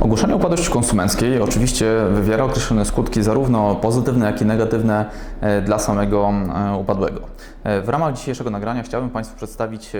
Ogłoszenie upadłości konsumenckiej oczywiście wywiera określone skutki zarówno pozytywne, jak i negatywne e, dla samego e, upadłego. E, W ramach dzisiejszego nagrania chciałbym Państwu przedstawić,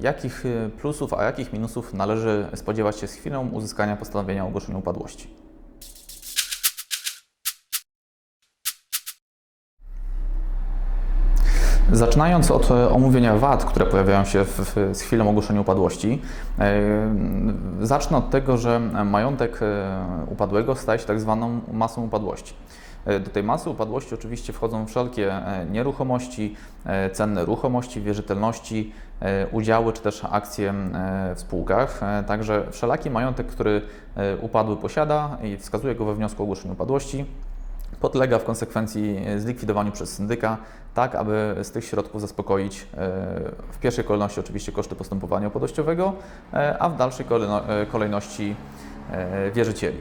jakich plusów, a jakich minusów należy spodziewać się z chwilą uzyskania postanowienia o ogłoszeniu upadłości. Zaczynając od e, omówienia wad, które pojawiają się w, z chwilą ogłoszenia upadłości, e, zacznę od tego, że majątek e, upadłego staje się tak zwaną masą upadłości. Do tej masy upadłości oczywiście wchodzą wszelkie nieruchomości, cenne ruchomości, wierzytelności, udziały czy też akcje w spółkach. Także wszelaki majątek, który upadły posiada i wskazuje go we wniosku o ogłoszeniu upadłości, podlega w konsekwencji zlikwidowaniu przez syndyka, tak aby z tych środków zaspokoić e, w pierwszej kolejności oczywiście koszty postępowania upadłościowego, e, a w dalszej kolejno- e, kolejności e, wierzycieli.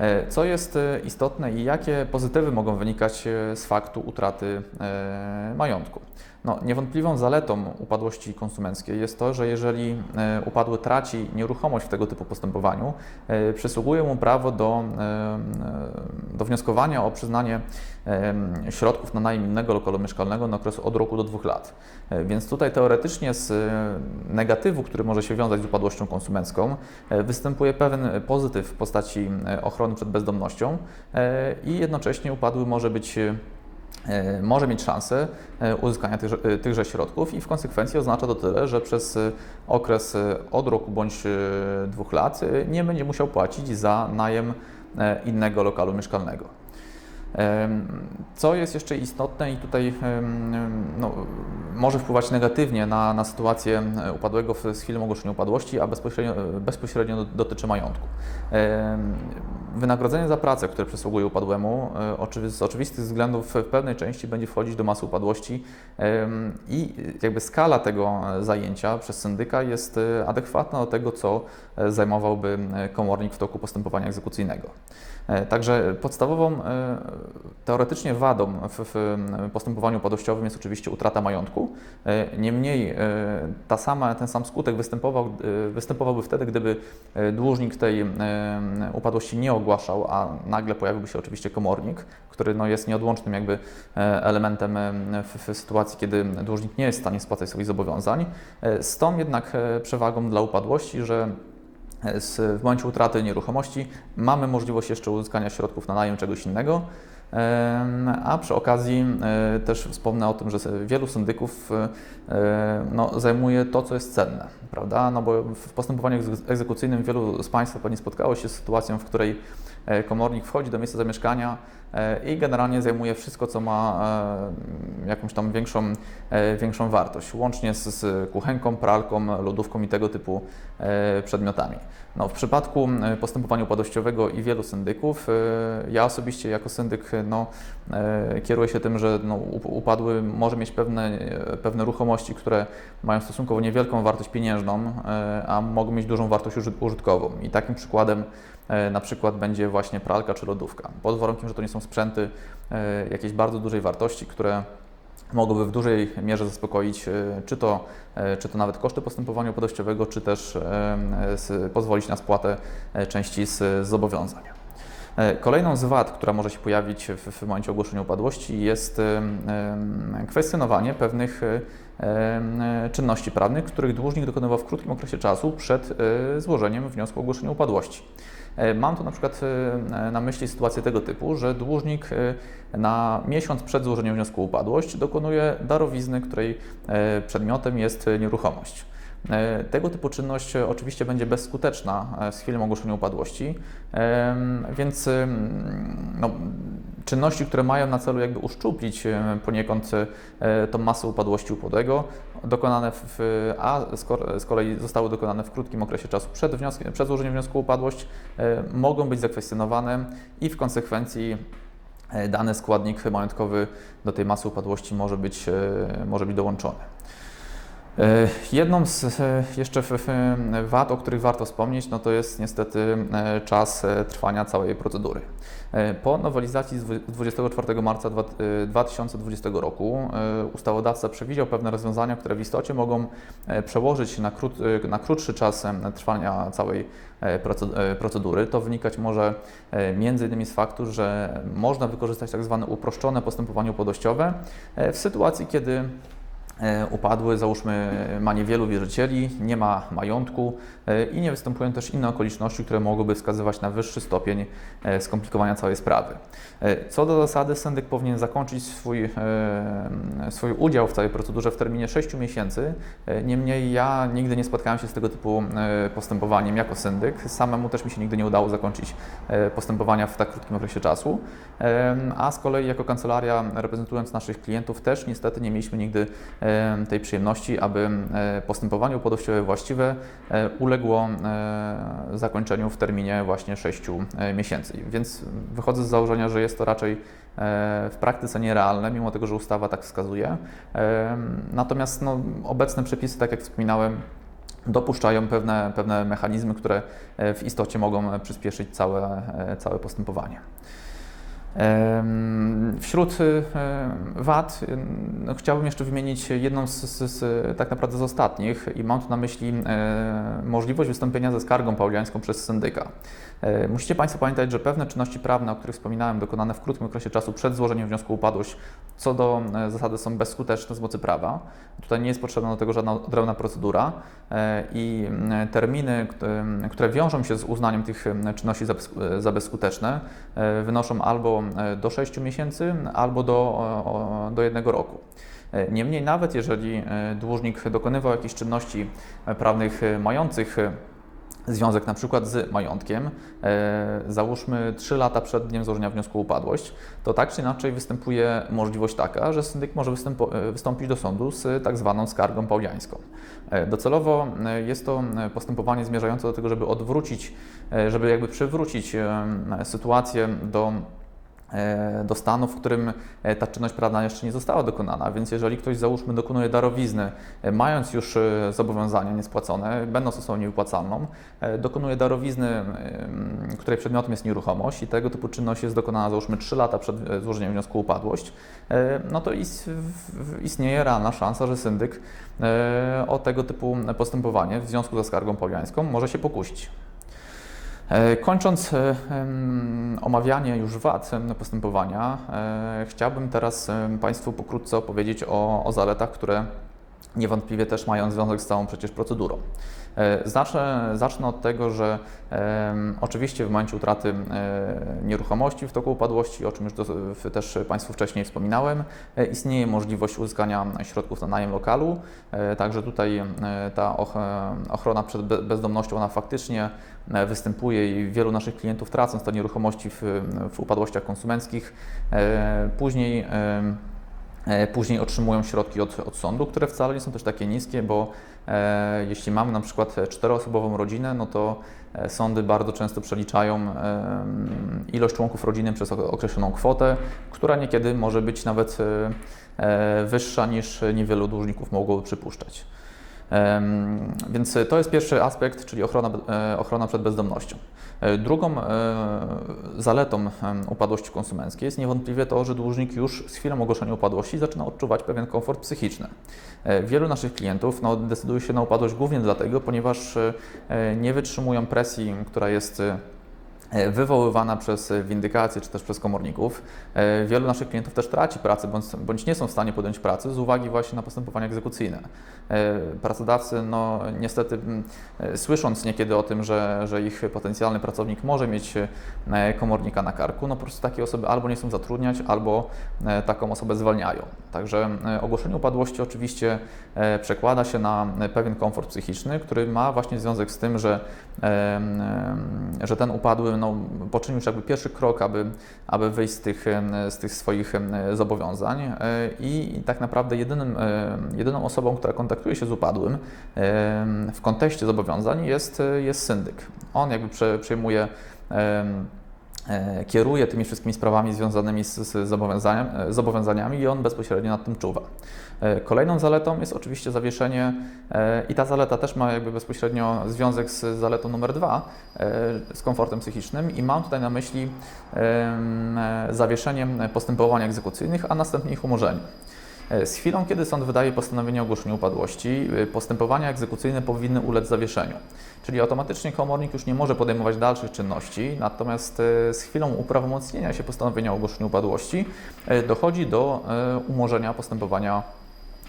E, Co jest e, istotne i jakie pozytywy mogą wynikać e, z faktu utraty e, majątku? No, niewątpliwą zaletą upadłości konsumenckiej jest to, że jeżeli e, upadły traci nieruchomość w tego typu postępowaniu, e, przysługuje mu prawo do, e, do wnioskowania o przyznanie środków na najem innego lokalu mieszkalnego na okres od roku do dwóch lat. Więc tutaj teoretycznie z negatywu, który może się wiązać z upadłością konsumencką, występuje pewien pozytyw w postaci ochrony przed bezdomnością i jednocześnie upadły może być może mieć szansę e, uzyskania tychże, e, tychże środków i w konsekwencji oznacza to tyle, że przez e, okres e, od roku bądź e, dwóch lat e, nie będzie musiał płacić za najem e, innego lokalu mieszkalnego. Co jest jeszcze istotne i tutaj no, może wpływać negatywnie na, na sytuację e, upadłego z chwilą ogłoszenia upadłości, a bezpośrednio, e, bezpośrednio do- dotyczy majątku. Wynagrodzenie za pracę, które przysługuje upadłemu, e, z oczywistych względów w pewnej części będzie wchodzić do masy upadłości i jakby skala tego e, zajęcia przez syndyka jest e, adekwatna do tego, co zajmowałby komornik w toku postępowania egzekucyjnego. Także podstawową teoretycznie wadą w, postępowaniu upadłościowym jest oczywiście utrata majątku. Niemniej ta sama, ten sam skutek występował, występowałby wtedy, gdyby dłużnik tej upadłości nie ogłaszał, a nagle pojawiłby się oczywiście komornik, który no, jest nieodłącznym jakby e, elementem e, w, w sytuacji, kiedy dłużnik nie jest w stanie spłacać swoich zobowiązań. E, Z tą jednak przewagą dla upadłości, że w momencie utraty nieruchomości mamy możliwość jeszcze uzyskania środków na najem czegoś innego. A przy okazji e, też wspomnę o tym, że wielu syndyków e, no, zajmuje to, co jest cenne, prawda? No bo w postępowaniu egze- egzekucyjnym wielu z Państwa pewnie spotkało się z sytuacją, w której e, komornik wchodzi do miejsca zamieszkania e, i generalnie zajmuje wszystko, co ma e, jakąś tam większą, e, większą wartość, łącznie z, z kuchenką, pralką, lodówką i tego typu e, przedmiotami. No, w przypadku e, postępowania upadłościowego i wielu syndyków, e, ja osobiście jako syndyk no, e, kieruję się tym, że no, up- upadły może mieć pewne, pewne ruchomości, które mają stosunkowo niewielką wartość pieniężną, e, a mogą mieć dużą wartość uży- użytkową. I takim przykładem e, na przykład będzie właśnie pralka czy lodówka. Pod warunkiem, że to nie są sprzęty jakiejś bardzo dużej wartości, które mogłyby w dużej mierze zaspokoić czy to, czy to nawet koszty postępowania upadłościowego, czy też pozwolić na spłatę części z zobowiązań. E, Kolejną z wad, która może się pojawić w, momencie ogłoszenia upadłości jest kwestionowanie pewnych e, czynności prawnych, których dłużnik dokonywał w krótkim okresie czasu przed e, złożeniem wniosku o ogłoszenie upadłości. Mam tu na przykład na myśli sytuację tego typu, że dłużnik na miesiąc przed złożeniem wniosku o upadłość dokonuje darowizny, której przedmiotem jest nieruchomość. E, Tego typu czynność e, oczywiście będzie bezskuteczna e, z chwilą ogłoszenia upadłości, em, więc no, czynności, które mają na celu jakby uszczuplić e, poniekąd e, tą masę upadłości upadłego, dokonane w, a z ko- z kolei zostały dokonane w krótkim okresie czasu przed, wnioskiem, przed złożeniem wniosku o upadłość, e, mogą być zakwestionowane i w konsekwencji e, dany składnik majątkowy do tej masy upadłości może być, e, może być dołączony. E, jedną z e, jeszcze wad, o których warto wspomnieć, no to jest niestety e, czas trwania całej procedury. Po nowelizacji z 24 marca 2020 roku ustawodawca przewidział pewne rozwiązania, które w istocie mogą przełożyć na, krót, na krótszy czas trwania całej procedury. To wynikać może innymi z faktu, że można wykorzystać tak zwane uproszczone postępowanie upadłościowe w sytuacji, kiedy E, upadły, załóżmy, ma niewielu wierzycieli, nie ma majątku e, i nie występują też inne okoliczności, które mogłyby wskazywać na wyższy stopień e, skomplikowania całej sprawy. Co do zasady, syndyk powinien zakończyć swój, swój udział w całej procedurze w terminie 6 miesięcy. Niemniej ja nigdy nie spotkałem się z tego typu postępowaniem jako syndyk. Samemu też mi się nigdy nie udało zakończyć postępowania w tak krótkim okresie czasu. A z kolei jako kancelaria reprezentując naszych klientów też niestety nie mieliśmy nigdy tej przyjemności, aby postępowanie upadłościowe właściwe e, uległo e, zakończeniu w terminie właśnie 6 e, miesięcy. Więc wychodzę z założenia, że jest to raczej w praktyce nierealne, mimo tego, że ustawa tak wskazuje. Natomiast no, obecne przepisy, tak jak wspominałem, dopuszczają pewne, pewne mechanizmy, które w istocie mogą przyspieszyć całe, całe postępowanie. Wśród wad no, chciałbym jeszcze wymienić jedną z, z, z, tak naprawdę z ostatnich i mam tu na myśli możliwość wystąpienia ze skargą pauliańską przez syndyka. E, musicie Państwo pamiętać, że pewne czynności prawne, o których wspominałem, dokonane w krótkim okresie czasu przed złożeniem wniosku o upadłość, co do e, zasady są bezskuteczne z mocy prawa. Tutaj nie jest potrzebna do tego żadna odrębna procedura e, i terminy, które wiążą się z uznaniem tych czynności za bezskuteczne, wynoszą albo do 6 miesięcy, albo do, do jednego roku. Niemniej nawet jeżeli dłużnik dokonywał jakichś czynności prawnych mających związek na przykład z majątkiem, e, załóżmy 3 lata przed dniem złożenia wniosku o upadłość, to tak czy inaczej występuje możliwość taka, że syndyk może e, wystąpić do sądu z tak zwaną skargą pauliańską. E, docelowo e, jest to postępowanie zmierzające do tego, żeby odwrócić, e, żeby jakby przywrócić e, sytuację do E, do stanu, w którym e, ta czynność prawna jeszcze nie została dokonana. Więc jeżeli ktoś, załóżmy, dokonuje darowizny, e, mając już zobowiązania niespłacone, będąc osobą niewypłacalną, dokonuje darowizny, której przedmiotem jest nieruchomość i tego typu czynność jest dokonana, załóżmy, 3 lata przed złożeniem wniosku o upadłość, no to istnieje realna szansa, że syndyk o tego typu postępowanie w związku ze skargą powiańską może się pokusić. E, kończąc e, omawianie już wad postępowania, e, chciałbym teraz Państwu pokrótce opowiedzieć o, o zaletach, które niewątpliwie też mają związek z całą przecież procedurą. E, zacznę, zacznę od tego, że e, oczywiście w momencie utraty e, nieruchomości w toku upadłości, o czym już do, też Państwu wcześniej wspominałem, e, istnieje możliwość uzyskania środków na najem lokalu, e, także tutaj e, ta ochrona przed bezdomnością, ona faktycznie występuje i wielu naszych klientów tracąc te nieruchomości w, w upadłościach konsumenckich, później Później otrzymują środki od, od sądu, które wcale nie są też takie niskie, bo E, jeśli mamy na przykład czteroosobową rodzinę, no to e, sądy bardzo często przeliczają e, ilość członków rodziny przez określoną kwotę, która niekiedy może być nawet wyższa niż niewielu dłużników mogłoby przypuszczać. Więc to jest pierwszy aspekt, czyli ochrona, ochrona przed bezdomnością. Drugą zaletą upadłości konsumenckiej jest niewątpliwie to, że dłużnik już z chwilą ogłoszenia upadłości zaczyna odczuwać pewien komfort psychiczny. Wielu naszych klientów no, decyduje się na upadłość głównie dlatego, ponieważ nie wytrzymują presji, która jest E, wywoływana przez windykację czy też przez komorników. E, wielu naszych klientów też traci pracę bądź, bądź nie są w stanie podjąć pracy z uwagi właśnie na postępowania egzekucyjne. E, pracodawcy, no niestety, słysząc niekiedy o tym, że, że ich potencjalny pracownik może mieć komornika na karku, no po prostu takie osoby albo nie chcą zatrudniać, albo taką osobę zwalniają. Także ogłoszenie upadłości oczywiście przekłada się na pewien komfort psychiczny, który ma właśnie związek z tym, że, że ten upadły no, poczynił już jakby pierwszy krok, aby, aby wyjść z tych, z tych swoich zobowiązań e, i tak naprawdę jedynym, jedyną osobą, która kontaktuje się z upadłym w kontekście zobowiązań jest, jest syndyk. On jakby przejmuje e, kieruje tymi wszystkimi sprawami związanymi z, z zobowiązaniem, e, zobowiązaniami i on bezpośrednio nad tym czuwa. E, Kolejną zaletą jest oczywiście zawieszenie e, i ta zaleta też ma jakby bezpośrednio związek z zaletą numer dwa, e, z komfortem psychicznym i mam tutaj na myśli e, zawieszenie postępowań egzekucyjnych, a następnie ich umorzenie. E, Z chwilą, kiedy sąd wydaje postanowienie o ogłoszeniu upadłości, y, postępowania egzekucyjne powinny ulec zawieszeniu. Czyli automatycznie komornik już nie może podejmować dalszych czynności, natomiast e, z chwilą uprawomocnienia się postanowienia o ogłoszeniu upadłości e, dochodzi do e, umorzenia postępowania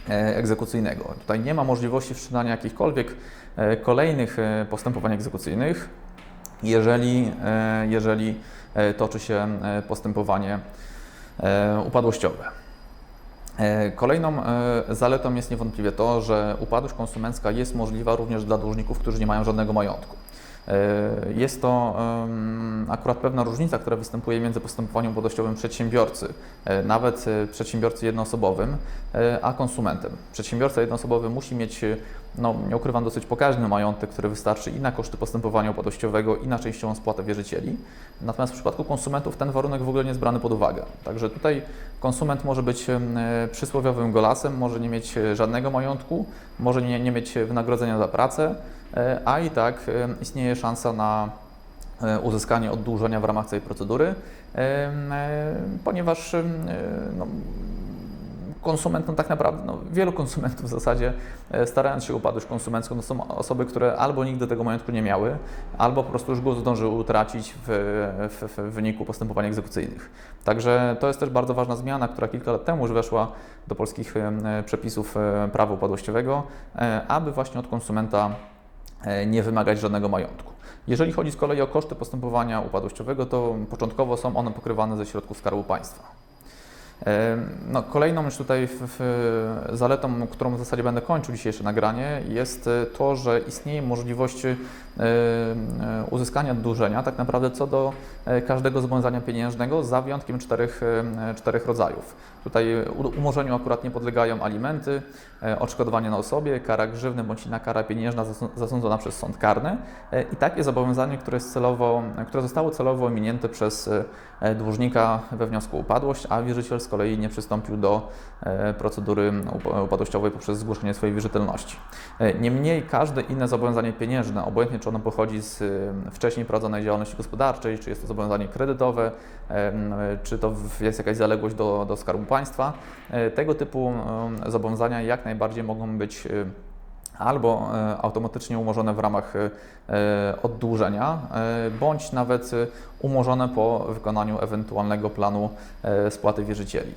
e, egzekucyjnego. Tutaj nie ma możliwości wszczynania jakichkolwiek e, kolejnych e, postępowań egzekucyjnych, jeżeli, e, jeżeli e, toczy się e, postępowanie e, upadłościowe. E, Kolejną e, zaletą jest niewątpliwie to, że upadłość konsumencka jest możliwa również dla dłużników, którzy nie mają żadnego majątku. E, Jest to akurat pewna różnica, która występuje między postępowaniem upadłościowym przedsiębiorcy, e, nawet e, przedsiębiorcy jednoosobowym, a konsumentem. Przedsiębiorca jednoosobowy musi mieć, no, nie ukrywam, dosyć pokaźny majątek, który wystarczy i na koszty postępowania upadłościowego, i na częściową spłatę wierzycieli. Natomiast w przypadku konsumentów ten warunek w ogóle nie jest brany pod uwagę. Także tutaj konsument może być przysłowiowym golasem, może nie mieć żadnego majątku, może nie, nie mieć wynagrodzenia za pracę, a i tak e, istnieje szansa na e, uzyskanie oddłużenia w ramach tej procedury, e, e, ponieważ e, no, konsument, no tak naprawdę, no, wielu konsumentów w zasadzie, e, starając się upadłość konsumencką, to są osoby, które albo nigdy tego majątku nie miały, albo po prostu już go zdążyły utracić w, w, w wyniku postępowań egzekucyjnych. Także to jest też bardzo ważna zmiana, która kilka lat temu już weszła do polskich e, przepisów e, prawa upadłościowego, e, aby właśnie od konsumenta e, nie wymagać żadnego majątku. Jeżeli chodzi z kolei o koszty postępowania upadłościowego, to początkowo są one pokrywane ze środków Skarbu Państwa. No, kolejną już tutaj w, w, zaletą, którą w zasadzie będę kończył dzisiejsze nagranie, jest e, to, że istnieje możliwość e, e, uzyskania oddłużenia tak naprawdę co do każdego zobowiązania pieniężnego za wyjątkiem czterech, czterech rodzajów. Tutaj umorzeniu akurat nie podlegają alimenty, odszkodowanie na osobie, kara grzywny bądź inna kara pieniężna zasą- zasądzona przez sąd karny i takie zobowiązanie, które, celowo, które zostało celowo ominięte przez dłużnika we wniosku o upadłość, a wierzyciel z kolei nie przystąpił do e, procedury up- upadłościowej poprzez zgłoszenie swojej wierzytelności. E, Niemniej każde inne zobowiązanie pieniężne, obojętnie czy ono pochodzi z e, wcześniej prowadzonej działalności gospodarczej, czy jest to zobowiązanie kredytowe, czy to jest jakaś zaległość do, do Skarbu Państwa, tego typu zobowiązania jak najbardziej mogą być albo e, automatycznie umorzone w ramach e, oddłużenia, e, bądź nawet umorzone po wykonaniu ewentualnego planu spłaty wierzycieli.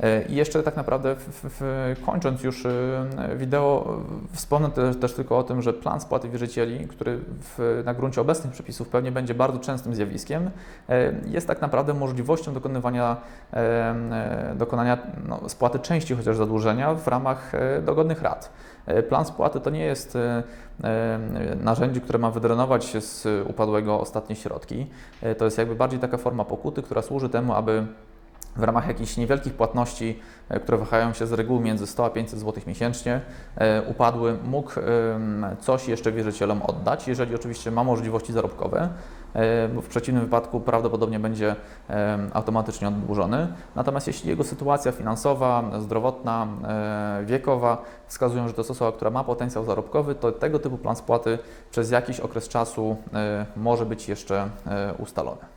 E, I jeszcze tak naprawdę w, w, kończąc już e, wideo, wspomnę też, też tylko o tym, że plan spłaty wierzycieli, który w, na gruncie obecnych przepisów pewnie będzie bardzo częstym zjawiskiem, e, jest tak naprawdę możliwością dokonywania, e, dokonania no, spłaty części chociaż zadłużenia w ramach dogodnych rat. Plan spłaty to nie jest narzędzie, które ma wydrenować się z upadłego ostatnie środki. To jest jakby bardziej taka forma pokuty, która służy temu, aby w ramach jakichś niewielkich płatności, e, które wahają się z reguły między 100 a 500 zł miesięcznie, e, upadły mógł coś jeszcze wierzycielom oddać, jeżeli oczywiście ma możliwości zarobkowe, e, bo w przeciwnym wypadku prawdopodobnie będzie automatycznie oddłużony. Natomiast jeśli jego sytuacja finansowa, zdrowotna, wiekowa wskazują, że to jest osoba, która ma potencjał zarobkowy, to tego typu plan spłaty przez jakiś okres czasu może być jeszcze ustalony.